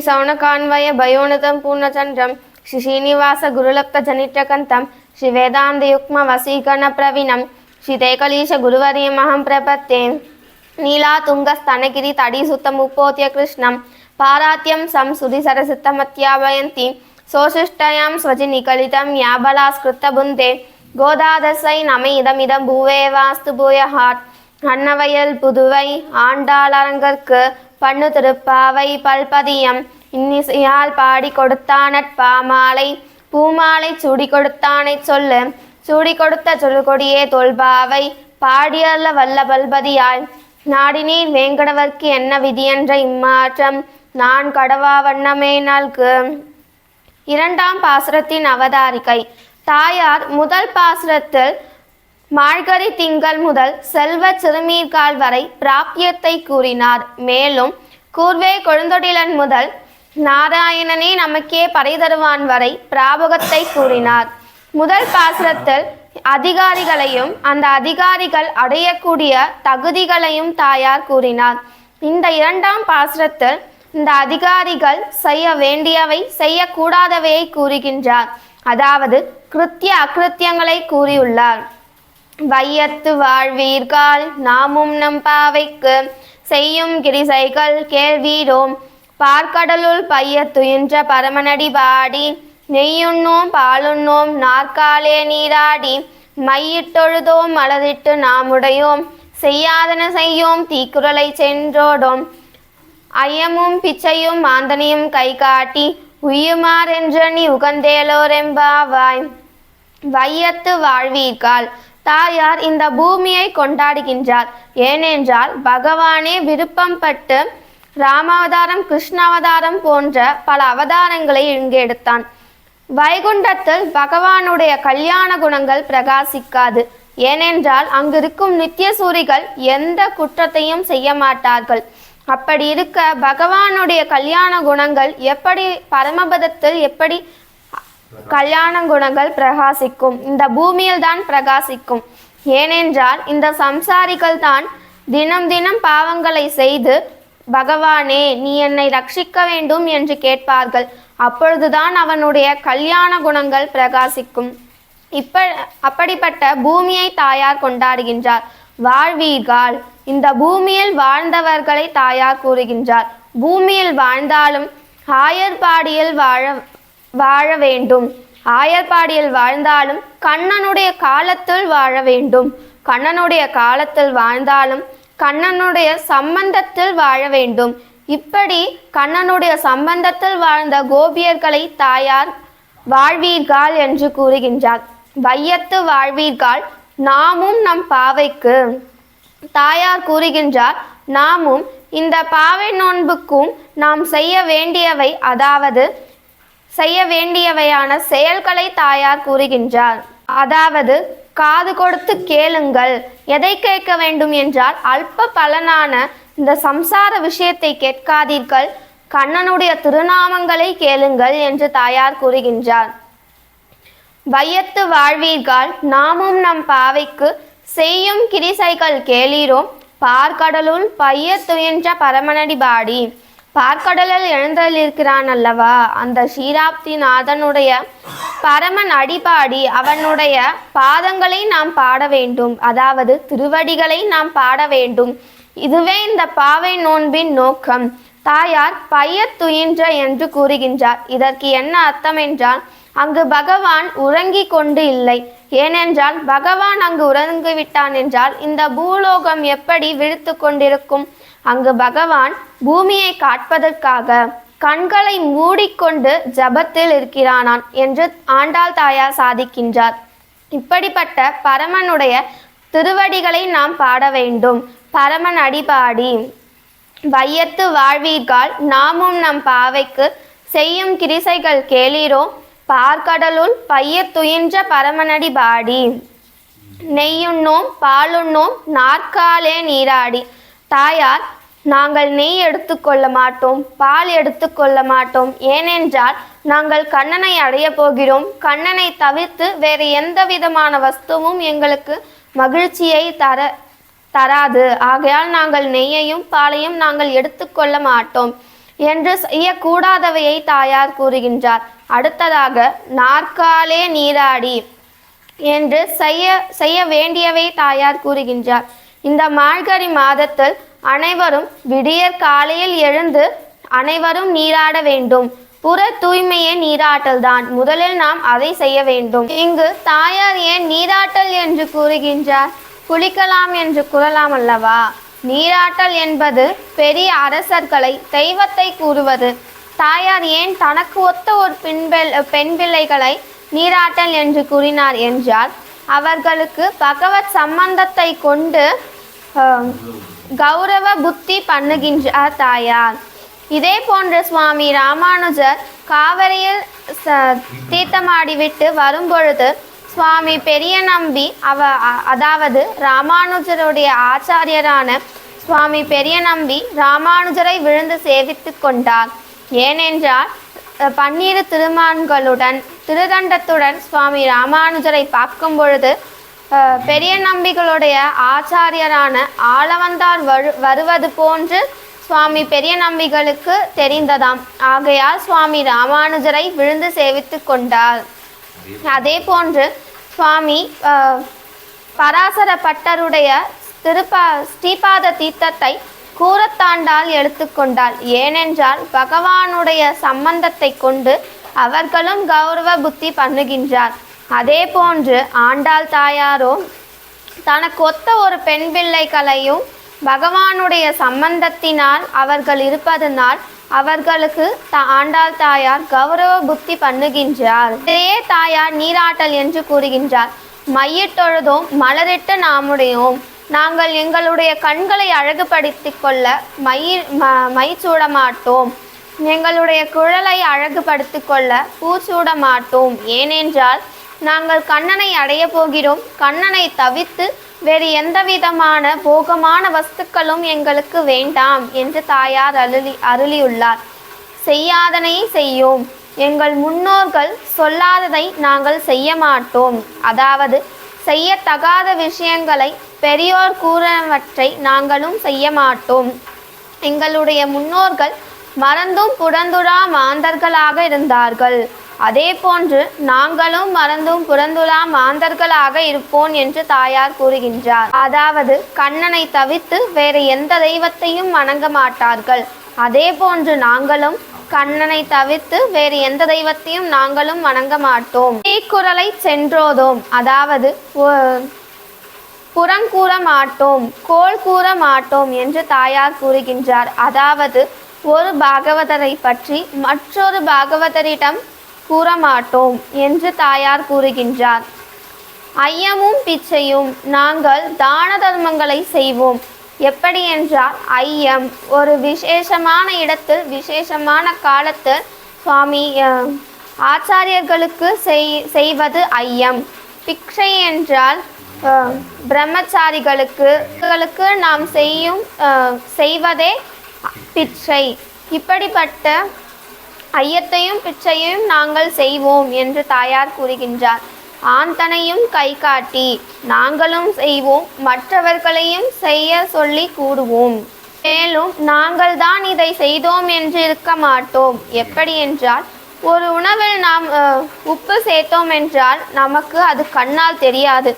శ్రీ సౌనకాన్వయ భయోనతం పూర్ణచంద్రం శ్రీ శ్రీనివాస గురులప్త జనిటకంతం శ్రీ వేదాంతయుక్మ వశీకరణ ప్రవీణం శ్రీ తేకలీశ గురువర్యమహం ప్రపత్తే నీలాతుంగస్తనగిరి తడీసుత ముప్పోత్య కృష్ణం పారాత్యం సంసుధి సరసిత్తమత్యాభయంతి సోషిష్టయాం స్వజి నికలితం యాబలాస్కృత గోదాదశై నమేదమిదం భూవే వాస్తు భూయహాట్ అన్నవయల్ పుదువై ఆండాలరంగర్కు பண்ணு திருப்பாவை பல்பதியம். இன்னிசையால் பாடி கொடுத்தானற் பாமாலை. பூமாலை சூடி கொடுத்தானை சொல்லு. சூடி கொடுத்த சொல்கொடியே தொல்பாவை. பாடியல்ல வல்ல பல்பதியாய். நாடினீர் வேங்கடவர்க்கு என்ன விதி என்ற இம்மாற்றம். நான் கடவா வண்ணமே நல்கு. இரண்டாம் பாசுரத்தின் அவதாரிகை. தாயார் முதல் பாசுரத்தில் மார்கழி திங்கள் முதல் செல்வ சிறுமீர்கால் வரை பிராப்பியத்தை கூறினார். மேலும் கூர்வே கொழுந்தொடிலன் முதல் நாராயணனே நமக்கே பறை தருவான் வரை பிராபகத்தை கூறினார். முதல் பாசுரத்தில் அதிகாரிகளையும் அந்த அதிகாரிகள் அடையக்கூடிய தகுதிகளையும் தாயார் கூறினார். இந்த இரண்டாம் பாசுரத்தில் இந்த அதிகாரிகள் செய்ய வேண்டியவை செய்யக்கூடாதவையை கூறுகின்றார். அதாவது கிருத்திய அகிருத்தியங்களை கூறியுள்ளார். வையத்து வாழ்வீர்கள் நாமும் நம் பாவைக்கு செய்யும் கிரிசைகள் கேள்வீரோம் பார்க்கடலுள் பைய துயின்ற பரமனடி பாடி நெய்யுண்ணோம் பாலுண்ணோம் நாற்காலே நீராடி மையிட்டொழுதோம் மலரிட்டு நாமுடையோம். செய்யாதன செய்யோம் தீக்குறளை சென்றோடோம். ஐயமும் பிச்சையும் மாந்தனையும் கை காட்டி உயுமாறென்ற நீ உகந்தேலோரெம்பாவாய். வையத்து வாழ்வீர்கள் தாயார் இந்த பூமியை கொண்டாடுகின்றார். ஏனென்றால் பகவானே விருப்பம் பட்டு ராமாவதாரம் கிருஷ்ணாவதாரம் போன்ற பல அவதாரங்களை இங்கு எடுத்தான். வைகுண்டத்தில் பகவானுடைய கல்யாண குணங்கள் பிரகாசிக்காது. ஏனென்றால் அங்கிருக்கும் நித்திய சூரிகள் எந்த குற்றத்தையும் செய்ய மாட்டார்கள். அப்படி இருக்க பகவானுடைய கல்யாண குணங்கள் எப்படி பரமபதத்தில் எப்படி கல்யாண குணங்கள் பிரகாசிக்கும். இந்த பூமியில் தான் பிரகாசிக்கும். ஏனென்றால் இந்த சம்சாரிகள் தான் தினம் தினம் பாவங்களை செய்து பகவானே நீ என்னை ரட்சிக்க வேண்டும் என்று கேட்பார்கள். அப்பொழுதுதான் அவனுடைய கல்யாண குணங்கள் பிரகாசிக்கும். இப்ப அப்படிப்பட்ட பூமியை தாயார் கொண்டாடுகின்றார். வாழ்வீர்கள் இந்த பூமியில் வாழ்ந்தவர்களை தாயார் கூறுகின்றார். பூமியில் வாழ்ந்தாலும் ஆயர்பாடியில் வாழ வாழ வேண்டும். ஆயர்பாடியில் வாழ்ந்தாலும் கண்ணனுடைய காலத்தில் வாழ வேண்டும். கண்ணனுடைய காலத்தில் வாழ்ந்தாலும் கண்ணனுடைய சம்பந்தத்தில் வாழ வேண்டும். இப்படி கண்ணனுடைய சம்பந்தத்தில் வாழ்ந்த கோபியர்களை தாயார் வாழ்வீர்கள் என்று கூறுகின்றார். வையத்து வாழ்வீர்கள் நாமும் நம் பாவைக்கு. தாயார் கூறுகின்றார் நாமும் இந்த பாவை நோன்புக்கும் நாம் செய்ய வேண்டியவை அதாவது செய்ய வேண்டியவையான செயல்களை தாயார் கூறுகின்றார். அதாவது காது கொடுத்து கேளுங்கள் எதை கேட்க வேண்டும் என்றால் அல்ப பலனான இந்த சம்சார விஷயத்தை கேட்காதீர்கள் கண்ணனுடைய திருநாமங்களை கேளுங்கள் என்று தாயார் கூறுகின்றார். வையத்து வாழ்வீர்கள் நாமும் நம் பாவைக்கு செய்யும் கிரிசைகள் கேளீரோம் பார்க்கடலுள் பைய துயின்ற பரமனடி பாடி பார்க்கடலில் எழுந்தருளிருக்கிறான் அல்லவா? அந்த ஷீராப்தி நாதனுடைய பரமன் அடிபாடி அவனுடைய பாதங்களை நாம் பாட வேண்டும். அதாவது திருவடிகளை நாம் பாட வேண்டும். இதுவே இந்த பாவை நோன்பின் நோக்கம். தாயார் பைய துயின்ற என்று கூறுகின்றார். இதற்கு என்ன அர்த்தம் என்றால் அங்கு பகவான் உறங்கிக் கொண்டு இல்லை. ஏனென்றால் பகவான் அங்கு உறங்கிவிட்டான் என்றால் இந்த பூலோகம் எப்படி விழித்து கொண்டிருக்கும்? அங்கு பகவான் பூமியை காட்பதற்காக கண்களை மூடிக்கொண்டு ஜபத்தில் இருக்கிறானான் என்று ஆண்டாள் தாயார் சாதிக்கின்றார். இப்படிப்பட்ட பரமனுடைய திருவடிகளை நாம் பாட வேண்டும். பரமன் அடிபாடி. வையத்து வாழ்வீர்கள் நாமும் நம் பாவைக்கு செய்யும் கிரிசைகள் கேளீரோ? பார்க்கடலுள் பையத்துயின்ற பரமனடி பாடி. நெய்யுண்ணோம் பாலுண்ணோம் நாற்காலே நீராடி. தாயார் நாங்கள் நெய் எடுத்துக்கொள்ள மாட்டோம் பால் எடுத்துக்கொள்ள மாட்டோம். ஏனென்றால் நாங்கள் கண்ணனை அடைய போகிறோம். கண்ணனை தவிர்த்து வேறு எந்த விதமான வஸ்துவும் எங்களுக்கு மகிழ்ச்சியை தர தராது. ஆகையால் நாங்கள் நெய்யையும் பாலையும் நாங்கள் எடுத்துக்கொள்ள மாட்டோம் என்று செய்யக்கூடாதவையை தாயார் கூறுகின்றார். அடுத்ததாக நாற்காலே நீராடி என்று செய்ய செய்ய வேண்டியவை தாயார் கூறுகின்றார். இந்த மார்கழி மாதத்தில் அனைவரும் விடியற் காலையில் எழுந்து அனைவரும் நீராட வேண்டும். புற தூய்மையே நீராட்டல் தான். முதலில் நாம் அதை செய்ய வேண்டும். இங்கு தாயார் ஏன் நீராட்டல் என்று கூறுகின்றார்? குளிக்கலாம் என்று கூறலாம் அல்லவா? நீராட்டல் என்பது பெரிய அரசர்களை தெய்வத்தை கூறுவது. தாயார் ஏன் தனக்கு ஒத்த ஒரு பெண்பிள் பெண் பிள்ளைகளை நீராட்டல் என்று கூறினார் என்றால் அவர்களுக்கு பகவத் சம்பந்தத்தை கொண்டு கௌரவ புத்தி பண்ணுகின்றார் தாயார் இதே போன்று சுவாமி ராமானுஜர் காவிரியில் ச- தீர்த்தமாடிவிட்டு வரும்பொழுது சுவாமி பெரிய நம்பி அவ அதாவது ராமானுஜருடைய ஆச்சாரியரான சுவாமி பெரிய நம்பி ராமானுஜரை விழுந்து சேவித்து கொண்டார். ஏனென்றால் பன்னிரு திருமான்களுடன் திருதண்டத்துடன் சுவாமி ராமானுஜரை பார்க்கும் பொழுது பெரிய நம்பிகளுடைய ஆச்சாரியரான ஆளவந்தார் வரு வருவது போன்று சுவாமி பெரிய நம்பிகளுக்கு தெரிந்ததாம். ஆகையால் சுவாமி ராமானுஜரை விழுந்து சேவித்து கொண்டார். அதே போன்று சுவாமி பராசர பட்டருடைய திருப்பா ஸ்ரீபாத தீர்த்தத்தை கூறத்தாண்டால் எடுத்துக்கொண்டாள் ஏனென்றால் பகவானுடைய சம்பந்தத்தை கொண்டு அவர்களும் கௌரவ புத்தி பண்ணுகின்றார். அதே போன்று ஆண்டாள் தாயாரோ தனக்கு ஒத்த ஒரு பெண் பிள்ளைகளையும் பகவானுடைய சம்பந்தத்தினால் அவர்கள் இருப்பதனால் அவர்களுக்கு த ஆண்டாள் தாயார் கௌரவ புத்தி பண்ணுகின்றார். இதே தாயார் நீராட்டல் என்று கூறுகின்றார். மையிட்டொழுதோம் மலரிட்டு நாமுடையோம். நாங்கள் எங்களுடைய கண்களை அழகுபடுத்திக் கொள்ள மயிர் ம- மை சூட மாட்டோம் எங்களுடைய குழலை அழகுபடுத்திக் கொள்ள பூச்சூட மாட்டோம் ஏனென்றால் நாங்கள் கண்ணனை அடைய போகிறோம். கண்ணனை தவிர்த்து வேறு எந்த விதமான போகமான வஸ்துக்களும் எங்களுக்கு வேண்டாம் என்று தாயார் அருளி அருளியுள்ளார். செய்யாதனை செய்யோம். எங்கள் முன்னோர்கள் சொல்லாததை நாங்கள் செய்ய மாட்டோம் அதாவது செய்யத்தகாத விஷயங்களை பெரியோர் கூறவற்றை நாங்களும் செய்ய மாட்டோம் எங்களுடைய முன்னோர்கள் மறந்தும் புடந்துடா மாந்தர்களாக இருந்தார்கள். அதே போன்று நாங்களும் மறந்தும் புறந்துலாம் மாந்தர்களாக இருப்போம் என்று தாயார் கூறுகின்றார். அதாவது கண்ணனை தவிர்த்து வேறு எந்த தெய்வத்தையும் வணங்க மாட்டார்கள். அதே போன்று நாங்களும் கண்ணனை தவிர்த்து வேறு எந்த தெய்வத்தையும் நாங்களும் வணங்க மாட்டோம். தீக்குறளை சென்றோதோம். அதாவது புறம் புறங்கூற மாட்டோம் கோள் கூற மாட்டோம் என்று தாயார் கூறுகின்றார். அதாவது ஒரு பாகவதரை பற்றி மற்றொரு பாகவதரிடம் கூறமாட்டோம் என்று தாயார் கூறுகின்றார். ஐயமும் பிச்சையும் நாங்கள் தான தர்மங்களை செய்வோம். எப்படி என்றால் ஐயம் ஒரு விசேஷமான இடத்தில் விசேஷமான காலத்தில் சுவாமி ஆச்சாரியர்களுக்கு செய் செய்வது ஐயம். பிக்ஷை என்றால் பிரம்மச்சாரிகளுக்கு நாம் செய்யும் செய்வதே பிச்சை. இப்படிப்பட்ட ஐயத்தையும் பிச்சையையும் நாங்கள் செய்வோம் என்று தாயார் கூறுகின்றார். ஆந்தனையும் கை காட்டி நாங்களும் செய்வோம் மற்றவர்களையும் செய்ய சொல்லி கூறுவோம் மேலும் நாங்கள் தான் இதை செய்தோம் என்று இருக்க மாட்டோம். எப்படி என்றால் ஒரு உணவில் நாம் உப்பு சேர்த்தோம் என்றால் நமக்கு அது கண்ணால் தெரியாது.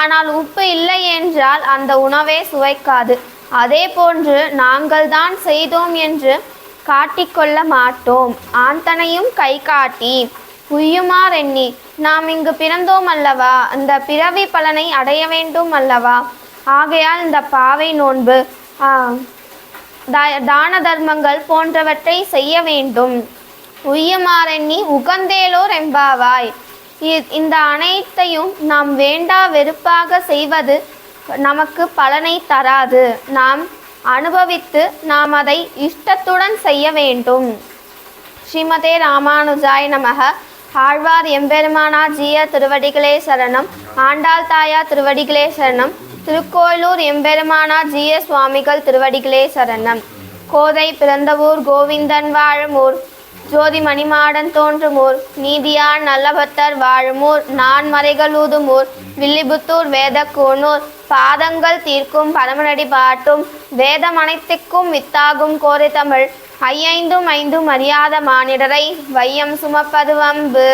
ஆனால் உப்பு இல்லை என்றால் அந்த உணவே சுவைக்காது. அதே போன்று நாங்கள் தான் செய்தோம் என்று காட்டிக்கொள்ள மாட்டோம். ஆந்தனையும் கை காட்டி உய்யுமார் நாம் இங்கு பிறந்தோம் அல்லவா? இந்த பிறவி பலனை அடைய வேண்டும் அல்லவா? ஆகையால் இந்த பாவை நோன்பு த- தான தர்மங்கள் போன்றவற்றை செய்ய வேண்டும். உய்யுமாறெண்ணி உகந்தேலோர் எம்பாவாய் இ- இந்த அனைத்தையும் நாம் வேண்டா வெறுப்பாக செய்வது நமக்கு பலனை தராது. நாம் அனுபவித்து நாம் அதை இஷ்டத்துடன் செய்ய வேண்டும். ஸ்ரீமதே ராமானுஜாய் நமக. ஆழ்வார் எம்பெருமானார் ஜீய திருவடிகளே சரணம். ஆண்டாள் தாயார் திருவடிகளே சரணம். திருக்கோயிலூர் எம்பெருமானார் ஜீய சுவாமிகள் திருவடிகளே சரணம். கோதை பிறந்தவூர் கோவிந்தன் வாழும் ஜோதி மணிமாடன் தோன்றுமூர். நீதியான் நல்லபத்தர் வாழும் நான் மறைகளூதுமூர் வில்லிபுத்தூர் வேதக்கூனூர் பாதங்கள் தீர்க்கும் பரமநடி பாட்டும். வேதம் அனைத்துக்கும் வித்தாகும் கோரி தமிழ். ஐயைந்தும் ஐந்தும் அறியாத மானிடரை வையம் சுமப்பது வம்பு.